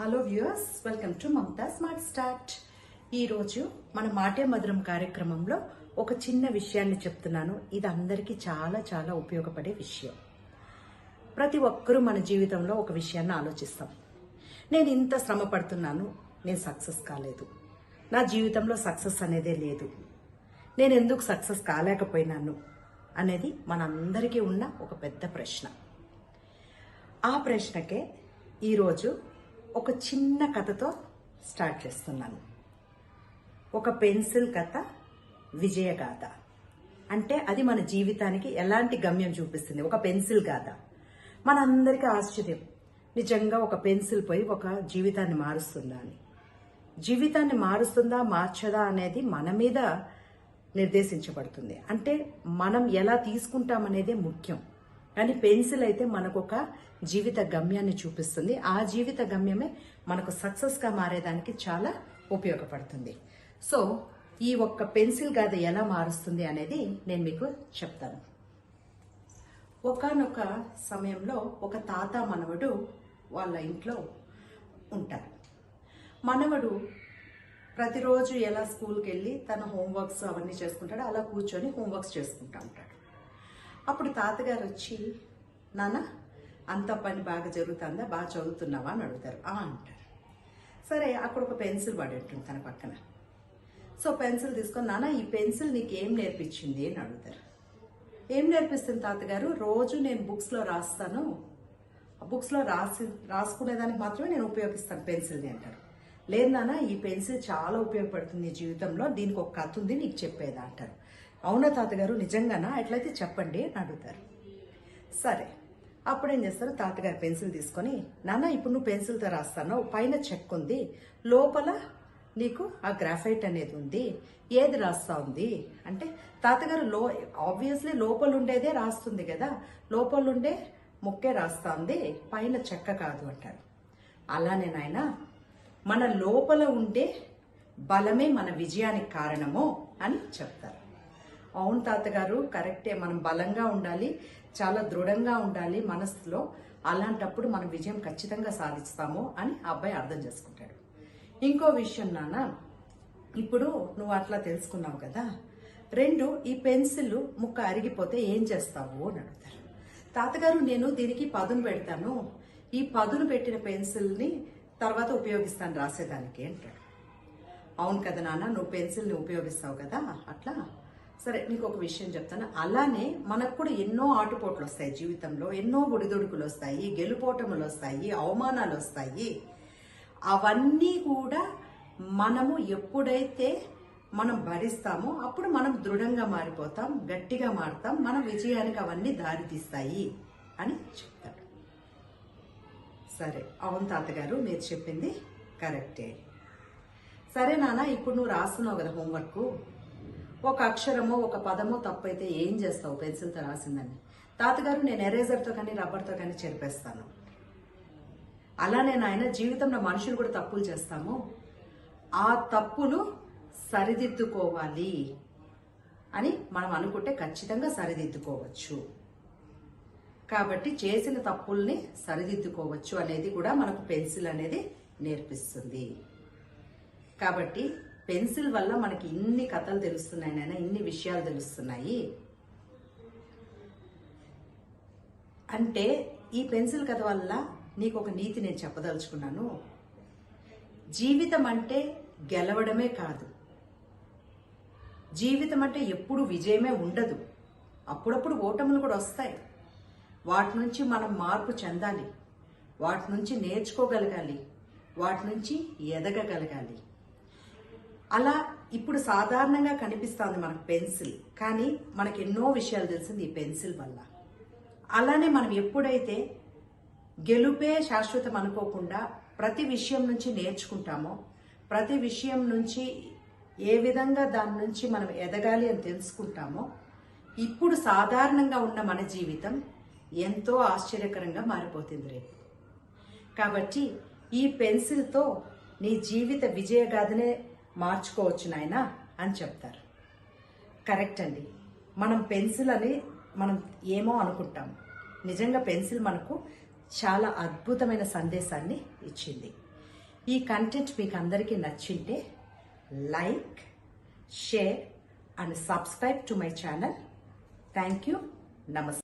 Hello viewers welcome to Mamata smart start ఈరోజు మన మాటే మధురం కార్యక్రమంలో ఒక చిన్న విషయాన్ని చెప్తున్నాను. ఇది అందరికీ చాలా చాలా ఉపయోగపడే విషయం. ప్రతి ఒక్కరూ మన జీవితంలో ఒక విషయాన్ని ఆలోచిస్తాం. నేను ఇంత శ్రమ పడుతున్నాను నేను సక్సెస్ కాలేదు. నా జీవితంలో సక్సెస్ అనేదే లేదు. నేను ఎందుకు సక్సెస్ కాలేకపోయినాను అనేది మనందరికీ ఉన్న ఒక పెద్ద ప్రశ్న. ఆ ప్రశ్నకే ఈరోజు ఒక చిన్న కథతో స్టార్ట్ చేస్తున్నాను. ఒక పెన్సిల్ కథ విజయగాథ అంటే అది మన జీవితానికి ఎలాంటి గమ్యం చూపిస్తుంది? ఒక పెన్సిల్ గాథ. మనందరికీ ఆశ్చర్యం. నిజంగా ఒక పెన్సిల్ పోయి ఒక జీవితాన్ని మారుస్తుందా అని. జీవితాన్ని మారుస్తుందా మార్చదా అనేది మన మీద నిర్దేశించబడుతుంది. అంటే మనం ఎలా తీసుకుంటామనేదే ముఖ్యం. కానీ పెన్సిల్ అయితే మనకు ఒక జీవిత గమ్యాన్ని చూపిస్తుంది. ఆ జీవిత గమ్యమే మనకు సక్సెస్గా మారేదానికి చాలా ఉపయోగపడుతుంది. సో ఈ ఒక్క పెన్సిల్ గాథ ఎలా మారుస్తుంది అనేది నేను మీకు చెప్తాను. ఒకనొక సమయంలో ఒక తాత మనవడు వాళ్ళ ఇంట్లో ఉంటారు. మనవడు ప్రతిరోజు ఎలా స్కూల్కి వెళ్ళి తన హోంవర్క్స్ అవన్నీ చేసుకుంటాడో అలా కూర్చొని హోంవర్క్స్ చేసుకుంటా ఉంటాడు. అప్పుడు తాతగారు వచ్చి నాన్న అంత పని బాగా జరుగుతుందా? బాగా చదువుతున్నావా? అని అడుగుతారు. ఆ అంటారు. సరే అక్కడ ఒక పెన్సిల్ పడి ఉంటుంది తన పక్కన. సో పెన్సిల్ తీసుకొని నాన్న ఈ పెన్సిల్ నీకు ఏం నేర్పించింది? అని అడుగుతారు. ఏం నేర్పిస్తుంది తాతగారు? రోజు నేను బుక్స్లో రాస్తాను. ఆ బుక్స్లో రాసి రాసుకునేదానికి మాత్రమే నేను ఉపయోగిస్తాను పెన్సిల్ని అంటారు. లేదు నాన్న ఈ పెన్సిల్ చాలా ఉపయోగపడుతుంది నీ జీవితంలో. దీనికి ఒక కథ ఉంది నీకు చెప్పేదా? అంటారు. అవునా తాతగారు? నిజంగానా? ఎట్లయితే చెప్పండి అని అడుగుతారు. సరే అప్పుడు ఏం చేస్తారు? తాతగారు పెన్సిల్ తీసుకొని నాన్న ఇప్పుడు నువ్వు పెన్సిల్తో రాస్తాను పైన చెక్ ఉంది లోపల నీకు ఆ గ్రాఫైట్ అనేది ఉంది ఏది రాస్తా ఉంది? అంటే తాతగారు లో ఆబ్వియస్లీ లోపల ఉండేదే రాస్తుంది కదా లోపల ఉండే ముక్కే రాస్తా ఉంది పైన చెక్క కాదు అంటారు. అలానే నాయన మన లోపల ఉండే బలమే మన విజయానికి కారణము అని చెప్తారు. అవును తాతగారు కరెక్టే. మనం బలంగా ఉండాలి చాలా దృఢంగా ఉండాలి మనసులో అలాంటప్పుడు మనం విజయం ఖచ్చితంగా సాధిస్తాము అని ఆ అబ్బాయి అర్థం చేసుకుంటాడు. ఇంకో విషయం నాన్న ఇప్పుడు నువ్వు అట్లా తెలుసుకున్నావు కదా. రెండు ఈ పెన్సిల్ ముక్క అరిగిపోతే ఏం చేస్తావు అని అడుగుతారు. తాతగారు నేను దీనికి పదును పెడతాను. ఈ పదును పెట్టిన పెన్సిల్ని తర్వాత ఉపయోగిస్తాను రాసేదానికి అంటాడు. అవును కదా నాన్న నువ్వు పెన్సిల్ని ఉపయోగిస్తావు కదా అట్లా? సరే నీకు ఒక విషయం చెప్తాను. అలానే మనకు కూడా ఎన్నో ఆటుపోట్లు వస్తాయి జీవితంలో ఎన్నో ఒడిదొడుకులు వస్తాయి గెలుపోటములు వస్తాయి అవమానాలు వస్తాయి అవన్నీ కూడా మనము ఎప్పుడైతే మనం భరిస్తామో అప్పుడు మనం దృఢంగా మారిపోతాం గట్టిగా మారుతాం మన విజయానికి అవన్నీ దారితీస్తాయి అని చెప్తాడు సరే అవును తాతగారు మీరు చెప్పింది కరెక్టే. సరే నాన్న ఇప్పుడు నువ్వు రాస్తున్నావు కదా హోంవర్క్. ఒక అక్షరమో ఒక పదమో తప్పైతే ఏం చేస్తావు? పెన్సిల్తో రాసిందని. తాతగారు నేను ఎరేజర్తో కానీ రబ్బర్తో కానీ చెరిపేస్తాను. అలానే నాయన జీవితంలో మనుషులు కూడా తప్పులు చేస్తాము. ఆ తప్పులు సరిదిద్దుకోవాలి అని మనం అనుకుంటే ఖచ్చితంగా సరిదిద్దుకోవచ్చు. కాబట్టి చేసిన తప్పుల్ని సరిదిద్దుకోవచ్చు అనేది కూడా మనకు పెన్సిల్ అనేది నేర్పిస్తుంది. కాబట్టి పెన్సిల్ వల్ల మనకి ఇన్ని కథలు తెలుస్తున్నాయి నాయన ఇన్ని విషయాలు తెలుస్తున్నాయి. అంటే ఈ పెన్సిల్ కథ వల్ల నీకు ఒక నీతి నేను చెప్పదలుచుకున్నాను. జీవితం అంటే గెలవడమే కాదు. జీవితం అంటే ఎప్పుడు విజయమే ఉండదు. అప్పుడప్పుడు ఓటములు కూడా వస్తాయి. వాటి నుంచి మనం మార్పు చెందాలి. వాటి నుంచి నేర్చుకోగలగాలి. వాటి నుంచి ఎదగగలగాలి. అలా ఇప్పుడు సాధారణంగా కనిపిస్తుంది మనకు పెన్సిల్. కానీ మనకి ఎన్నో విషయాలు తెలిసింది ఈ పెన్సిల్ వల్ల. అలానే మనం ఎప్పుడైతే గెలుపే శాశ్వతం అనుకోకుండా ప్రతి విషయం నుంచి నేర్చుకుంటామో ప్రతి విషయం నుంచి ఏ విధంగా దాని నుంచి మనం ఎదగాలి అని తెలుసుకుంటామో ఇప్పుడు సాధారణంగా ఉన్న మన జీవితం ఎంతో ఆశ్చర్యకరంగా మారిపోతుంది రేపు. కాబట్టి ఈ పెన్సిల్తో నీ జీవిత విజయగాథనే మార్చుకోవచ్చు నాయనా అని చెప్తారు. కరెక్ట్ అండి. మనం పెన్సిల్ అని మనం ఏమో అనుకుంటాం. నిజంగా పెన్సిల్ మనకు చాలా అద్భుతమైన సందేశాన్ని ఇచ్చింది. ఈ కంటెంట్ మీకు అందరికీ నచ్చింటే like share and subscribe to my channel. Thank you. నమస్తే.